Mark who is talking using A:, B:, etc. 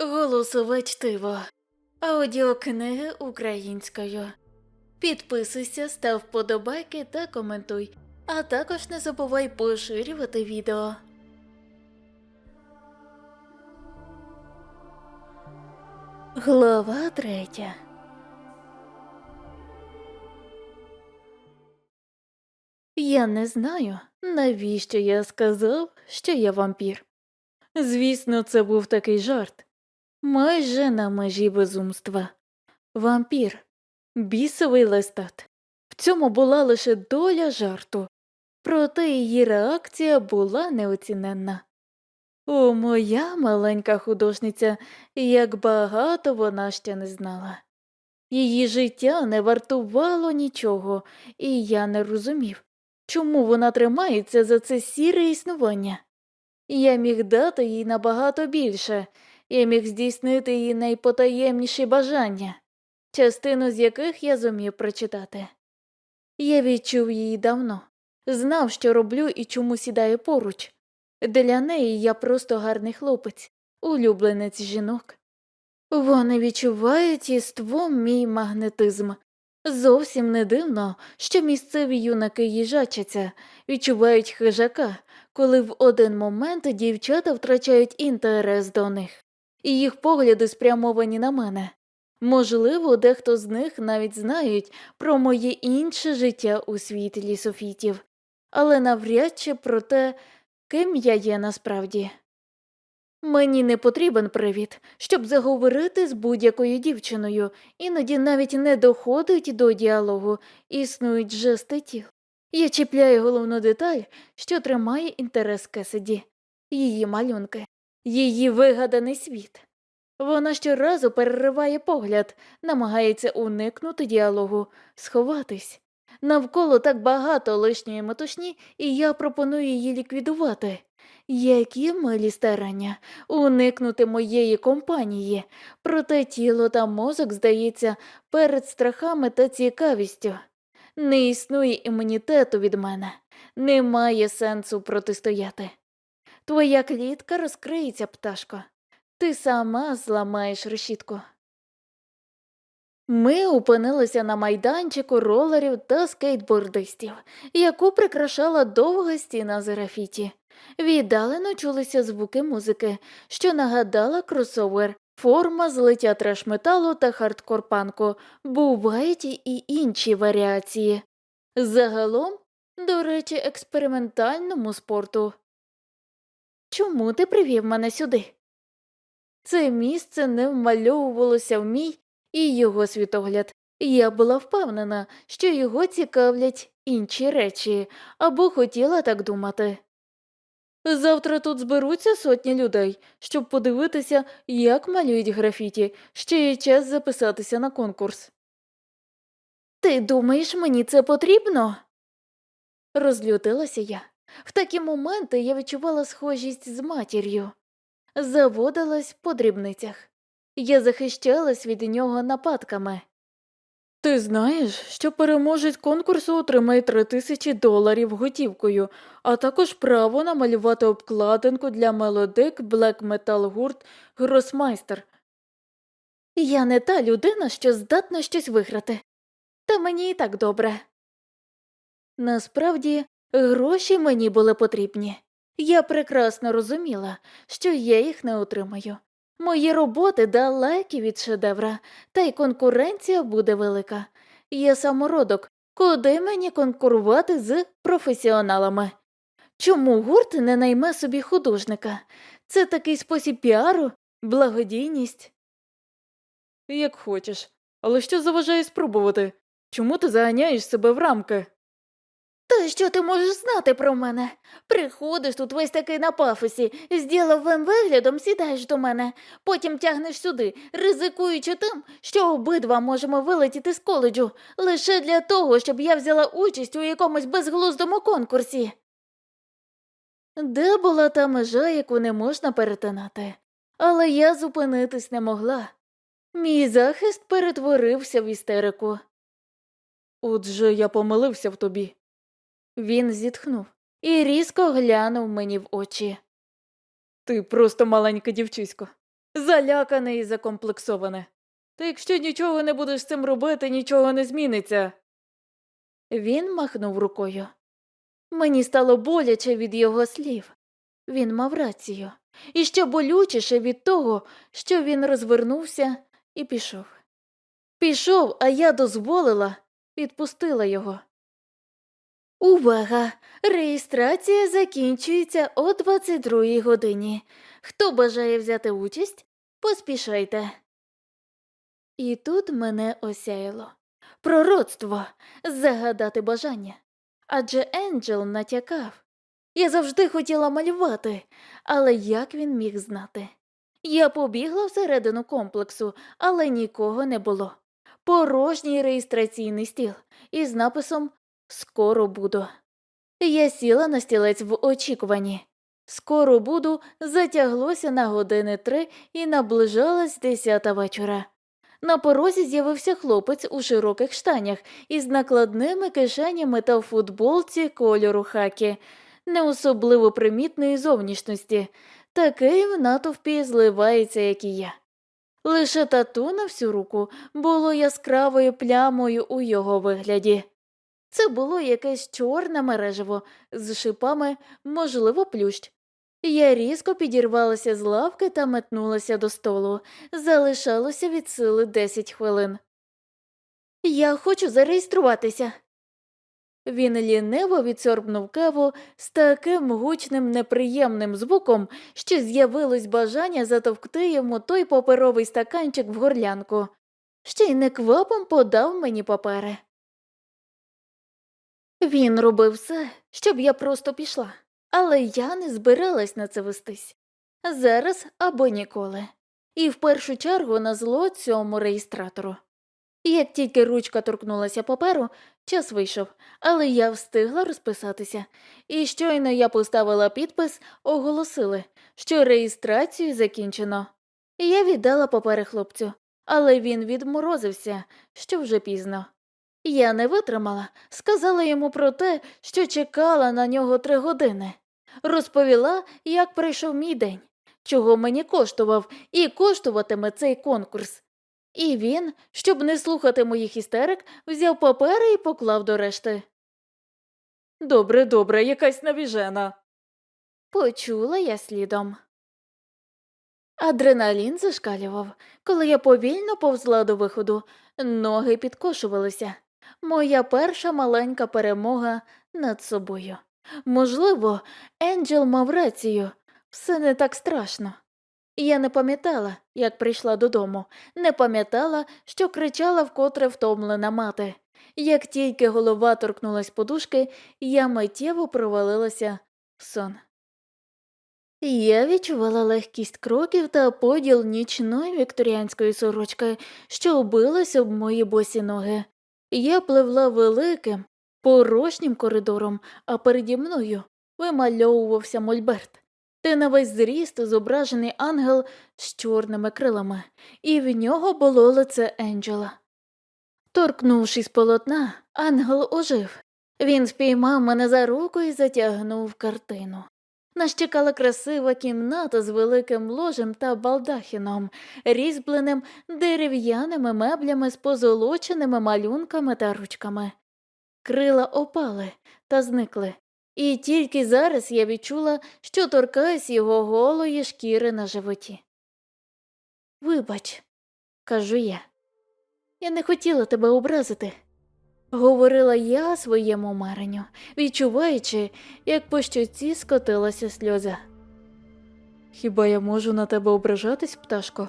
A: Голосове чтиво. Аудіокниги українською. Підписуйся, став вподобайки та коментуй. А також не забувай поширювати відео. Глава третя. Я не знаю, навіщо я сказав, що я вампір. Звісно, це був такий жарт. Майже на межі безумства. Вампір, бісовий листат. В цьому була лише доля жарту, проте її реакція була неоціненна. О, моя маленька художниця, як багато вона ще не знала. Її життя не вартувало нічого, і я не розумів, чому вона тримається за це сіре існування. Я міг дати їй набагато більше, я міг здійснити її найпотаємніші бажання, частину з яких я зумів прочитати. Я відчув її давно, знав, що роблю і чому сідаю поруч. Для неї я просто гарний хлопець, улюбленець жінок. Вони відчувають єством мій магнетизм. Зовсім не дивно, що місцеві юнаки їжачаться, відчувають хижака, коли в один момент дівчата втрачають інтерес до них, і їх погляди спрямовані на мене. Можливо, дехто з них навіть знають про моє інше життя у світі лісофітів, але навряд чи про те, ким я є насправді. Мені не потрібен привід, щоб заговорити з будь-якою дівчиною, іноді навіть не доходить до діалогу, існують жести тіл. Я чіпляю головну деталь, що тримає інтерес Кесиді, її малюнки, її вигаданий світ. Вона щоразу перериває погляд, намагається уникнути діалогу, сховатись. Навколо так багато лишньої метушні, і я пропоную її ліквідувати. Які милі старання уникнути моєї компанії, проте тіло та мозок, здається, перед страхами та цікавістю. Не існує імунітету від мене, немає сенсу протистояти. Твоя клітка розкриється, пташко. Ти сама зламаєш решітку. Ми опинилися на майданчику ролерів та скейтбордистів, яку прикрашала довга стіна з графіті. Віддалено чулися звуки музики, що нагадала кросовер, форма злиття треш-металу та хардкор-панку, бувають і інші варіації. Загалом, до речі, експериментальному спорту. Чому ти привів мене сюди? Це місце не вмальовувалося в мій і його світогляд. Я була впевнена, що його цікавлять інші речі, або хотіла так думати. Завтра тут зберуться сотні людей, щоб подивитися, як малюють графіті, ще є час записатися на конкурс. Ти думаєш, мені це потрібно? Розлютилася я. В такі моменти я відчувала схожість з матір'ю, заводилась по дрібницях. Я захищалась від нього нападками. Ти знаєш, що переможець конкурсу отримає три тисячі доларів готівкою, а також право намалювати обкладинку для мелодик блек метал гурт Гросмайстер. Я не та людина, що здатна щось виграти. Та мені і так добре. Насправді, гроші мені були потрібні. Я прекрасно розуміла, що я їх не отримаю. Мої роботи далекі від шедевра, та й конкуренція буде велика. Я самородок, куди мені конкурувати з професіоналами? Чому гурт не найме собі художника? Це такий спосіб піару, благодійність. Як хочеш, але що заважає спробувати? Чому ти заганяєш себе в рамки? Та що ти можеш знати про мене? Приходиш тут весь такий на пафосі, з діловим виглядом сідаєш до мене, потім тягнеш сюди, ризикуючи тим, що обидва можемо вилетіти з коледжу, лише для того, щоб я взяла участь у якомусь безглуздому конкурсі. Де була та межа, яку не можна перетинати? Але я зупинитись не могла. Мій захист перетворився в істерику. Отже, я помилився в тобі. Він зітхнув і різко глянув мені в очі. Ти просто маленька дівчисько. Залякане і закомплексоване. Та якщо нічого не будеш з цим робити, нічого не зміниться. Він махнув рукою. Мені стало боляче від його слів. Він мав рацію, і ще болючіше від того, що він розвернувся і пішов. Пішов, а я дозволила, відпустила його. Увага! Реєстрація закінчується о 22 годині. Хто бажає взяти участь, поспішайте. І тут мене осяяло. Пророцтво загадати бажання. Адже Енджел натякав. Я завжди хотіла малювати, але як він міг знати? Я побігла всередину комплексу, але нікого не було. Порожній реєстраційний стіл із написом Скоро буду. Я сіла на стілець в очікуванні. Скоро буду затяглося на години три і наближалась десята вечора. На порозі з'явився хлопець у широких штанях із накладними кишенями та футболці кольору хакі, не особливо примітної зовнішності, такий в натовпі зливається, як і я. Лише тату на всю руку було яскравою плямою у його вигляді. Це було якесь чорне мережево з шипами, можливо, плющ. Я різко підірвалася з лавки та метнулася до столу. Залишалося від сили 10 хвилин. Я хочу зареєструватися. Він ліниво відсорбнув каву з таким гучним неприємним звуком, що з'явилось бажання затовкти йому той паперовий стаканчик в горлянку. Ще й неквапом подав мені папери. Він робив все, щоб я просто пішла, але я не збиралась на це вестись. Зараз або ніколи. І в першу чергу на зло цьому реєстратору. Як тільки ручка торкнулася паперу, час вийшов, але я встигла розписатися, і щойно я поставила підпис, оголосили, що реєстрацію закінчено. Я віддала папери хлопцю, але він відморозився, що вже пізно. Я не витримала, сказала йому про те, що чекала на нього три години. Розповіла, як прийшов мій день, чого мені коштував і коштуватиме цей конкурс. І він, щоб не слухати моїх істерик, взяв папери і поклав до решти. Добре, добре, якась навіжена. Почула я слідом. Адреналін зашкалював, коли я повільно повзла до виходу, ноги підкошувалися. Моя перша маленька перемога над собою. Можливо, Енджел мав рацію, все не так страшно. Я не пам'ятала, як прийшла додому, не пам'ятала, що кричала вкотре втомлена мати. Як тільки голова торкнулась подушки, я миттєво провалилася в сон. Я відчувала легкість кроків та поділ нічної вікторіанської сорочки, що обилась об мої босі ноги. Я пливла великим, порожнім коридором, а переді мною вимальовувався мольберт, де на весь зріст зображений ангел з чорними крилами, і в нього було лице Енджела. Торкнувшись полотна, ангел ожив. Він спіймав мене за руку і затягнув картину. Нас чекала красива кімната з великим ложем та балдахіном, різьбленим дерев'яними меблями з позолоченими малюнками та ручками. Крила опали та зникли, і тільки зараз я відчула, що торкаюсь його голої шкіри на животі. Вибач, кажу я, я не хотіла тебе образити. Говорила я своєму маренню, відчуваючи, як по щоці скотилася сльоза. Хіба я можу на тебе ображатись, пташко?